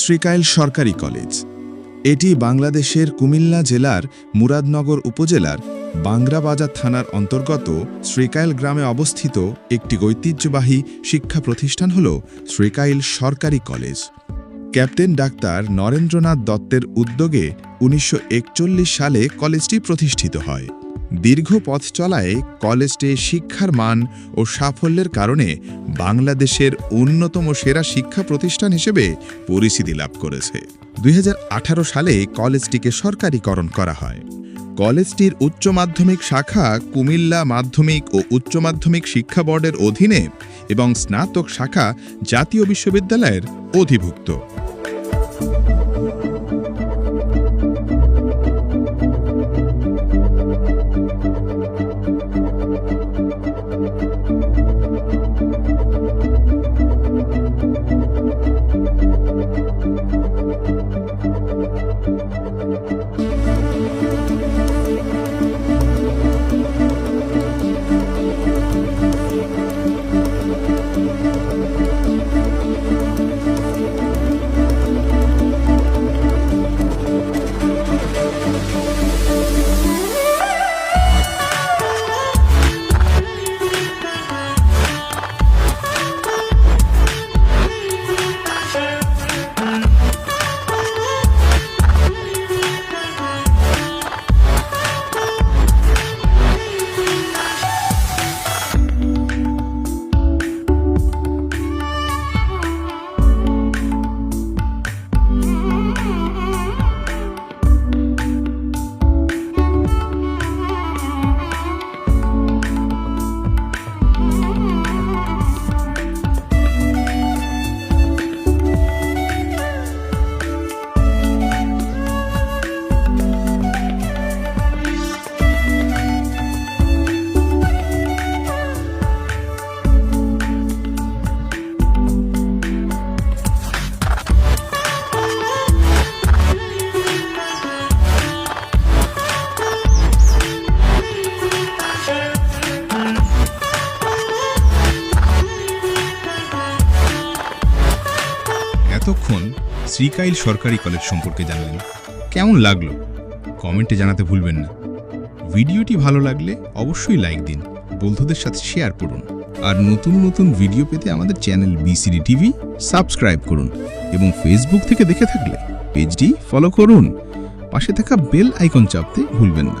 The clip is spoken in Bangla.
শ্রীকাইল সরকারি কলেজ। এটি বাংলাদেশের কুমিল্লা জেলার মুরাদনগর উপজেলার বাংরাবাজার থানার অন্তর্গত শ্রীকাইল গ্রামে অবস্থিত একটি ঐতিহ্যবাহী শিক্ষা প্রতিষ্ঠান হল শ্রীকাইল সরকারি কলেজ। ক্যাপ্টেন ডাক্তার নরেন্দ্রনাথ দত্তের উদ্যোগে উনিশশো একচল্লিশ সালে কলেজটি প্রতিষ্ঠিত হয়। দীর্ঘ পথ চলায় কলেজটি শিক্ষার মান ও সাফল্যের কারণে বাংলাদেশের অন্যতম সেরা শিক্ষা প্রতিষ্ঠান হিসেবে পরিচিতি লাভ করেছে। দুই হাজার আঠারো সালে কলেজটিকে সরকারিকরণ করা হয়। কলেজটির উচ্চ মাধ্যমিক শাখা কুমিল্লা মাধ্যমিক ও উচ্চ মাধ্যমিক শিক্ষা বোর্ডের অধীনে এবং স্নাতক শাখা জাতীয় বিশ্ববিদ্যালয়ের অধিভুক্ত। এতক্ষণ শ্রীকাইল সরকারি কলেজ সম্পর্কে জানলেন। কেমন লাগল? কমেন্টে জানাতে ভুলবেন না। ভিডিওটি ভালো লাগলে অবশ্যই লাইক দিন, বন্ধুদের সাথে শেয়ার করুন, আর নতুন নতুন ভিডিও পেতে আমাদের চ্যানেল বিসিডি টিভি সাবস্ক্রাইব করুন এবং ফেসবুক থেকে দেখে থাকলে পেজটি ফলো করুন। পাশে থাকা বেল আইকন চাপতে ভুলবেন না।